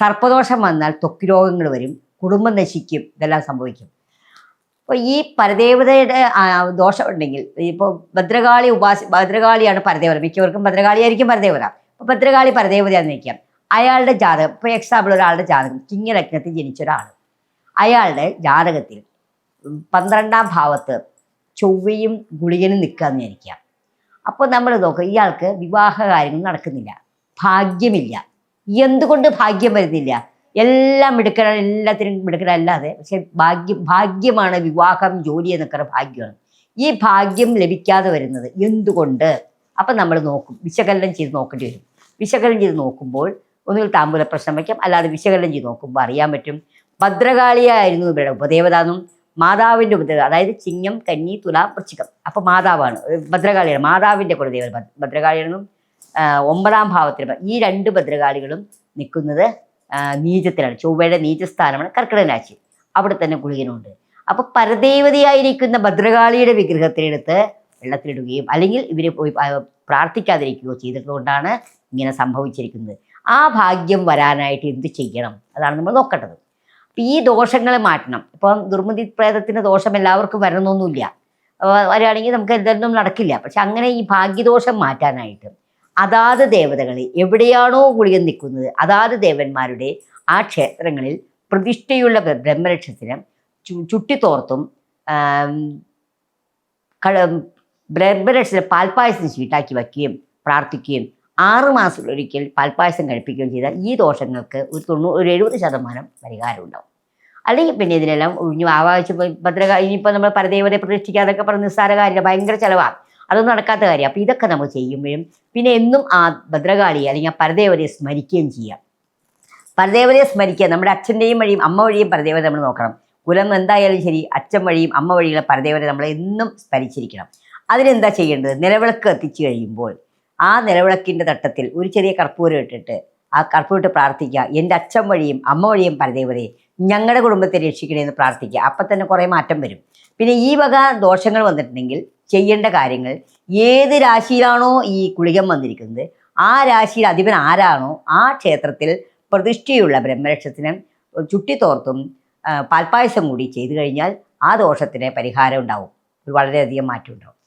സർപ്പദോഷം വന്നാൽ ത്വക്ക് രോഗങ്ങൾ വരും കുടുംബം നശിക്കും ഇതെല്ലാം സംഭവിക്കും. അപ്പോൾ ഈ പരദേവതയുടെ ആ, ദോഷം ഉണ്ടെങ്കിൽ ഇപ്പോൾ ഭദ്രകാളി ഉപാസി ഭദ്രകാളിയാണ് പരദേവത മിക്കവർക്കും ഭദ്രകാളിയായിരിക്കും പരദേവത. അപ്പോൾ ഭദ്രകാളി പരദേവതയാണെന്ന് വയ്ക്കാം അയാളുടെ ജാതകം ഇപ്പോൾ എക്സാമ്പിൾ ഒരാളുടെ ജാതകം കിങ്ങരത്നത്തിൽ ജനിച്ച ഒരാൾ അയാളുടെ ജാതകത്തിൽ പന്ത്രണ്ടാം ഭാവത്ത് ചൊവ്വയും ഗുളികനും നിൽക്കാമെന്ന് വിചാരിക്കാം അപ്പോൾ നമ്മൾ നോക്കുക ഇയാൾക്ക് വിവാഹ കാര്യങ്ങൾ നടക്കുന്നില്ല. ഭാഗ്യമില്ല. എന്തുകൊണ്ട് ഭാഗ്യം വരുന്നില്ല? എല്ലാം മിടുക്കനാണ് എല്ലാത്തിനും മിടുക്കനല്ലാതെ പക്ഷെ ഭാഗ്യം ഭാഗ്യമാണ് വിവാഹം ജോലി എന്നൊക്കെ ഭാഗ്യമാണ്. ഈ ഭാഗ്യം ലഭിക്കാതെ വരുന്നത് എന്തുകൊണ്ട്? അപ്പം നമ്മൾ നോക്കും. വിശകലനം ചെയ്ത് നോക്കേണ്ടി വരും. വിശകലനം ചെയ്ത് നോക്കുമ്പോൾ ഒന്നുകിൽ താമ്പൂല പ്രശ്നം വയ്ക്കാം. അല്ലാതെ വിശകലനം ചെയ്ത് നോക്കുമ്പോൾ അറിയാൻ പറ്റും. ഭദ്രകാളിയായിരുന്നു ഇവരുടെ ഉപദേവതാന്നും മാതാവിന്റെ ഉപദേവത അതായത് ചിങ്ങം കന്നി തുല വൃശ്ചികം. അപ്പോൾ മാതാവാണ് ഭദ്രകാളിയാണ്. മാതാവിന്റെ കുലദേവത ഭദ്ര- ഭദ്രകാളിയാണെന്നും ഒമ്പതാം ഭാവത്തിൽ ഈ രണ്ട് ഭദ്രകാളികളും നിൽക്കുന്നത് നീചത്തിലാണ്. ചൊവ്വയുടെ നീചസ്ഥാനമാണ് കർക്കിടക രാശി. അവിടെ തന്നെ കുളികനുണ്ട്. അപ്പൊ പരദേവതയായിരിക്കുന്ന ഭദ്രകാളിയുടെ വിഗ്രഹത്തിലെടുത്ത് വെള്ളത്തിലിടുകയും അല്ലെങ്കിൽ ഇവരെ പോയി പ്രാർത്ഥിക്കാതിരിക്കുകയോ ചെയ്തിട്ടുകൊണ്ടാണ് ഇങ്ങനെ സംഭവിച്ചിരിക്കുന്നത്. ആ ഭാഗ്യം വരാനായിട്ട് എന്ത് ചെയ്യണം? അതാണ് നമ്മൾ നോക്കേണ്ടത്. അപ്പം ഈ ദോഷങ്ങളെ മാറ്റണം. ഇപ്പം ദുർമതി പ്രേതത്തിന്റെ ദോഷം എല്ലാവർക്കും വരണമെന്നൊന്നുമില്ല. വരികയാണെങ്കിൽ നമുക്ക് എന്തെങ്കിലും നടക്കില്ല. പക്ഷെ അങ്ങനെ ഈ ഭാഗ്യദോഷം മാറ്റാനായിട്ട് അതാത് ദേവതകളെ എവിടെയാണോ ഗുളിക നിൽക്കുന്നത് അതാത് ദേവന്മാരുടെ ആ ക്ഷേത്രങ്ങളിൽ പ്രതിഷ്ഠയുള്ള ബ്ര- ബ്രഹ്മരക്ഷത്തിന് ചുട്ടിത്തോർത്തും ബ്രഹ്മരക്ഷത്തിന് പാൽപ്പായസം ചീട്ടാക്കി വയ്ക്കുകയും പ്രാർത്ഥിക്കുകയും ആറ് മാസത്തിലൊരിക്കൽ പാൽപ്പായസം കഴിപ്പിക്കുകയും ചെയ്താൽ ഈ ദോഷങ്ങൾക്ക് ഒരു തൊണ്ണൂ ഒരു എഴുപത് ശതമാനം പരിഹാരം ഉണ്ടാവും. അല്ലെങ്കിൽ പിന്നെ ഇതിനെല്ലാം ഒഴിഞ്ഞു ആവാഴ്ച ഭദ്രക ഇനിയിപ്പോൾ നമ്മൾ പരദേവതയെ പ്രതിഷ്ഠിക്കാതൊക്കെ പറഞ്ഞ നിസ്സാര കാര്യമില്ല ഭയങ്കര ചിലവാണ്. അതൊന്നും നടക്കാത്ത കാര്യം. അപ്പോൾ ഇതൊക്കെ നമ്മൾ ചെയ്യുമ്പോഴും പിന്നെ എന്നും ആ ഭദ്രകാളിയെ അല്ലെങ്കിൽ ആ പരദേവതയെ സ്മരിക്കുകയും ചെയ്യാം. പരദേവതയെ സ്മരിക്കുക നമ്മുടെ അച്ഛന്റെയും വഴിയും അമ്മ വഴിയും പരദേവത നമ്മൾ നോക്കണം. കുലം എന്തായാലും ശരി അച്ഛൻ വഴിയും അമ്മ വഴിയുള്ള പരദേവത നമ്മൾ എന്നും സ്മരിച്ചിരിക്കണം. അതിനെന്താ ചെയ്യേണ്ടത്? നിലവിളക്ക് കത്തിച്ചു കഴിയുമ്പോൾ ആ നിലവിളക്കിന്റെ തട്ടത്തിൽ ഒരു ചെറിയ കർപ്പൂരം ഇട്ടിട്ട് ആ കർപ്പൂരം ഇട്ട് പ്രാർത്ഥിക്കുക. എന്റെ അച്ഛൻ വഴിയും അമ്മ വഴിയും പരദേവതയെ ഞങ്ങളുടെ കുടുംബത്തെ രക്ഷിക്കണേ എന്ന് പ്രാർത്ഥിക്കുക. അപ്പം തന്നെ കുറേ മാറ്റം വരും. പിന്നെ ഈ വക ദോഷങ്ങൾ വന്നിട്ടുണ്ടെങ്കിൽ ചെയ്യേണ്ട കാര്യങ്ങൾ. ഏത് രാശിയിലാണോ ഈ കുളികം വന്നിരിക്കുന്നത്? ആ രാശിയിൽ അധിപൻ ആരാണോ? ആ ക്ഷേത്രത്തിൽ പ്രതിഷ്ഠയുള്ള ബ്രഹ്മരക്ഷത്തിന് ചുട്ടിത്തോർത്തും തോർത്തും പാൽപ്പായസം കൂടി ചെയ്തു കഴിഞ്ഞാൽ ആ ദോഷത്തിന് പരിഹാരം ഉണ്ടാവും. വളരെയധികം മാറ്റം ഉണ്ടാവും.